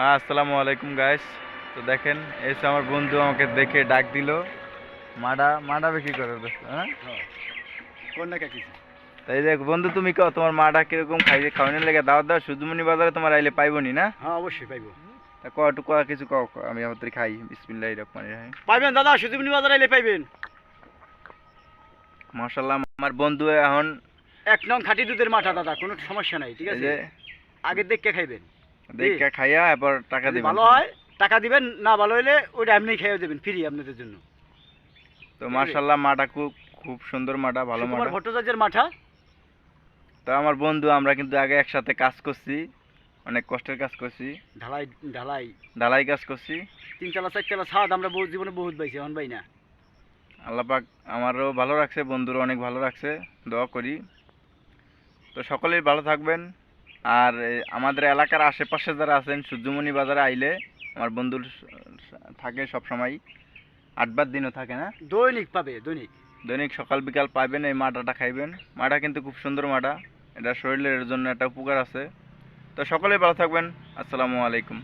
হ্যাঁ আসসালামু আলাইকুম গাইস তো দেখেন এসে আমার বন্ধু আমাকে দেখে ডাক দিল। মাডা মাডা বিক্রি করে হ্যাঁ? কোন না কিছু তাই দেখ বন্ধু তুমি কও তোমার মাডা কীরকম খাই খাওয়ানোর লেগে দাওয়াত দাও সুজুমনি বাজারে তোমার আইলে পাইবনি না? হ্যাঁ অবশ্যই পাইবো। তা ক একটু ক কিছু কও ক, আমি আমাদের খাই বিসমিল্লাহির রহমানির রহিম। পাইবেন দাদা সুদীপনি বাজারে এলে পাইবেন। মাশাআল্লাহ আমার বন্ধু এখন এক নং খাঁটি দুধের মাঠা দাদা কোনো সমস্যা নাই ঠিক আছে? আগে দেখে খাইবেন। দেখে খাইয়া এরপর টাকা দিবেন। ভালো হয় টাকা দিবেন না ভালো হলে ওইটা এমনি খেয়ে দেবেন ফ্রি আপনাদের জন্য। তো মাশাআল্লাহ মাটা খুব খুব সুন্দর মাটা ভালো মাটা। ভট্টাচার্যের মাঠা। তো আমার বন্ধু আমরা কিন্তু আগে একসাথে কাজ করছি অনেক কষ্টের কাজ করছি। ঢালাই ঢালাই। ঢালাই কাজ করছি। তিনতলা চারতলা ছাদ আমরা বহু জীবনে বহুত পাইছি এখন পাই না। আল্লাহ পাক আমারও ভালো রাখছে বন্ধুরও অনেক ভালো রাখছে দোয়া করি। তো সকলেই ভালো থাকবেন। আর আমাদের এলাকার আশেপাশে যারা আছেন সূর্যমণি বাজারে আইলে আমার বন্ধুর থাকে সব সময় আটবার দিনও থাকে না? দৈনিক পাবে দৈনিক। দৈনিক সকাল বিকাল পাবেন এই মাটাটা খাইবেন। মাটা কিন্তু খুব সুন্দর মাটা এটা শরীরের জন্য একটা উপকার আছে। তো সকলেই ভালো থাকবেন। আসসালামু আলাইকুম।